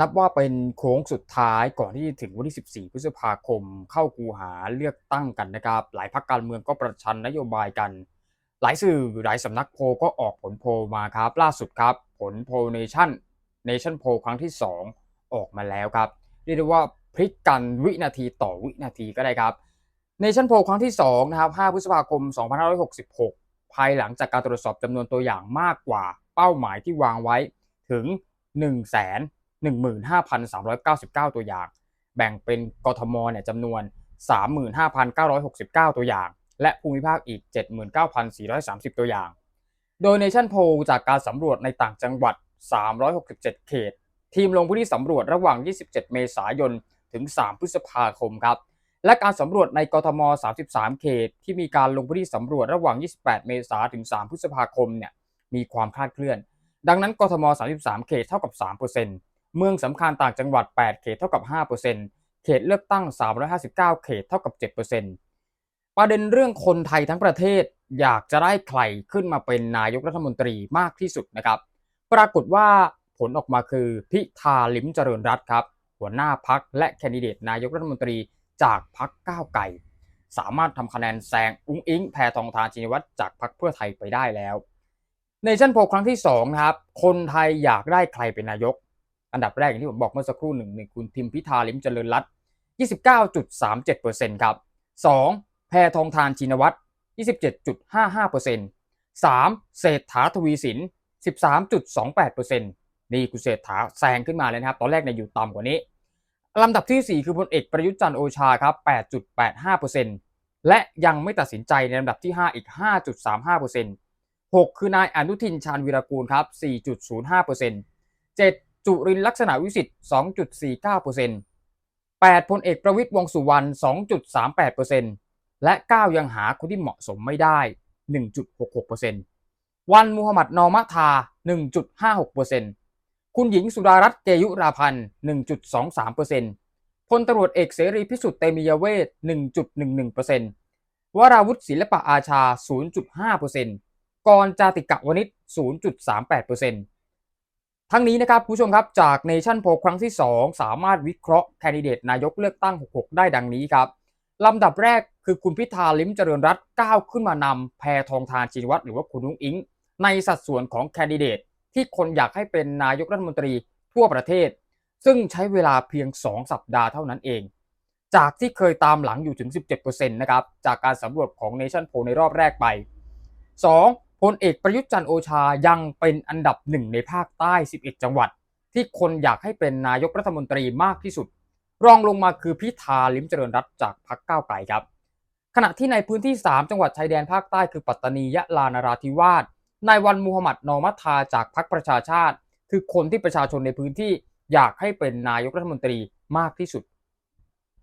นับว่าเป็นโค้งสุดท้ายก่อนที่จะถึงวันที่ 14 พฤษภาคม เข้าคูหาเลือกตั้งกันนะครับ หลายพรรคการเมืองก็ประชันนโยบายกัน หลายสื่อหลายสำนักโพลก็ออกผลโพลมาครับ ล่าสุดครับ ผลโพลเนชั่นเนชั่นโพลครั้งที่ 2 ออกมาแล้วครับ เรียกได้ว่าพลิกกันวินาทีต่อวินาทีก็ได้ครับเนชั่นโพลครั้งที่2นะครับ 5 พฤษภาคม 2566 ภายหลังจากการตรวจสอบจำนวนตัวอย่างมากกว่าเป้าหมายที่วางไว้ถึง 1 0 0 0 0 15,399 ตัวอย่าง แบ่งเป็นกทมเนี่ยจำนวน 35,969 ตัวอย่าง และภูมิภาคอีก 79,430 ตัวอย่าง โดย Nation Poll จากการสำรวจในต่างจังหวัด 367 เขต ทีมลงพื้นที่สำรวจระหว่าง 27 เมษายน ถึง 3 พฤษภาคมครับและการสำรวจในกทม 33 เขต ที่มีการลงพื้นที่สำรวจระหว่าง 28 เมษายนถึง 3 พฤษภาคมเนี่ยมีความคลาดเคลื่อน ดังนั้นกทม 33 เขตเท่ากับ 3%เเมืองสำคัญต่างจังหวัด 8 เขตเท่ากับ 5%เขตเลือกตั้ง 359 เขตเท่ากับ 7%ประเด็นเรื่องคนไทยทั้งประเทศอยากจะได้ใครขึ้นมาเป็นนายกรัฐมนตรีมากที่สุดนะครับ ปรากฏว่าผลออกมาคือพิธาลิมเจริญรัตครับ หัวหน้าพักและแคนดิเดตนายกรัฐมนตรีจากพักก้าวไกลสามารถทำคะแนนแซงอุ้งอิงแพทองทานชินวัตรจากพักเพื่อไทยไปได้แล้ว ในชั้นโพครั้งที่2นะครับ คนไทยอยากได้ใครเป็นนายก อันดับแรกอย่างที่ผมบอกเมื่อสักครู่หนึ่งหนึ่งคุณทิมพิธาลิมเจริญรัตน์29.37%ครับ 2. แพทองทานชินวัตร27.55% 3. เศรษฐาทวีสิน 13.28%นี่คุณเศรษฐาแซงขึ้นมาเลยนะครับ ตอนแรกเนี่ยอยู่ต่ำกว่านี้ลำดับที่ 4 คือพลเอกประยุทธ์จันทร์โอชาครับ 8.85%และยังไม่ตัดสินใจในลำดับที่ 5 อีก 5.35% 6 คือนายอนุทินชาญวีรกูลครับ 4.05% 7. จุรินลักษณะวิสิทธิ์ 2.49% 8. พลเอกประวิตยวงสุวรรณ 2.38%และ 9 ยังหาคนที่เหมาะสมไม่ได้ 1.66%วันมูฮัมหมัดนอมะทา 1.56%คุณหญิงสุดารัตน์เกยุราพันธ์ 1.23%พลตรวจเอกเสรีพิสุทธิ์เตมียเวท 1.11%วราวุฒิศิลปะอาชา 0.5%กรจาติกะวนิช0.38% ทั้งนี้นะครับผู้ชมครับจากเนชั่นโพครั้งที่ 2 สามารถวิเคราะห์แคนดิเดตนายกเลือกตั้ง 66 ได้ดังนี้ครับลำดับแรกคือคุณพิธาลิมเจริญรัตก้าวขึ้นมานำแพทองทานชินวัตรหรือว่าคุณนุ้งอิง ในสัดส่วนของแคนดิเดตที่คนอยากให้เป็นนายกรัฐมนตรีทั่วประเทศ ซึ่งใช้เวลาเพียง 2 สัปดาห์เท่านั้นเอง จากที่เคยตามหลังอยู่ถึง 17%นะครับจากการสำรวจของ Nation p o l ในรอบแรกไป 2. พลเอกประยุทธ์จันโอชายังเป็นอันดับหนึ่งในภาคใต้ 11 จังหวัด ที่คนอยากให้เป็นนายกรัฐมนตรีมากที่สุด รองลงมาคือพิธาลิมเจริญรัตจากพรรคก้าวไกลครับ ขณะที่ในพื้นที่ 3 จังหวัดชายแดนภาคใต้คือปัตตานียะลานราธิวาสนายวันมูฮัมหมัดนอมัทาจากพรรคประชาชาติ คือคนที่ประชาชนในพื้นที่อยากให้เป็นนายกรัฐมนตรีมากที่สุด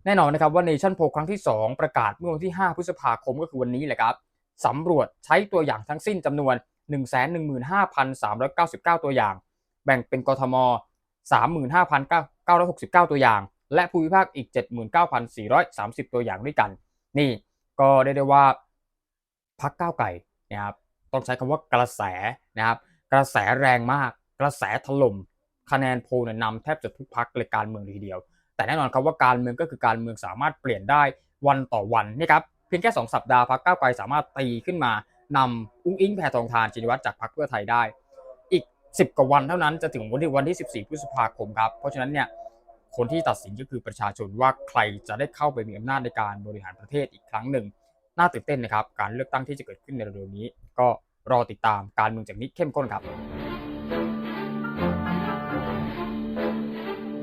แน่นอนนะครับว่าเนชั่นโพครั้งที่ 2 ประกาศเมื่อวันที่ 5 พฤษภาคมก็คือวันนี้แหละครับ สำรวจใช้ตัวอย่างทั้งสิ้นจำนวน 115,399 ตัวอย่าง แบ่งเป็นกทม 35,969 ตัวอย่าง และภูมิภาคอีก 79,430 ตัวอย่างด้วยกัน นี่ก็ได้ได้ว่าพักก้าวไก่นะครับต้องใช้คำว่ากระแสนะครับ กระแสแรงมาก กระแสถล่มคะแนนโพลนำแทบจะทุกพักเลยการเมืองทีเดียว แต่แน่นอนครับว่าการเมืองก็คือการเมืองสามารถเปลี่ยนได้วันต่อวันนี่ครับ พียงแค่ 2 สัปดาห์พักก้าวไกลสามารถตีขึ้นมานำอุ้งอิงแพทองทานชินวัตรจากพรรคเพื่อไทยได้ อีก 10 กว่าวันเท่านั้นจะถึงวันที่วันที่ 14 พฤษภาคมครับ เพราะฉะนั้นเนี่ยคนที่ตัดสินก็คือประชาชนว่าใครจะได้เข้าไปมีอำนาจในการบริหารประเทศอีกครั้งหนึ่ง น่าตื่นเต้นนะครับ การเลือกตั้งที่จะเกิดขึ้นในเร็วนี้ ก็รอติดตามการเมืองจากนี้เข้มข้นครับ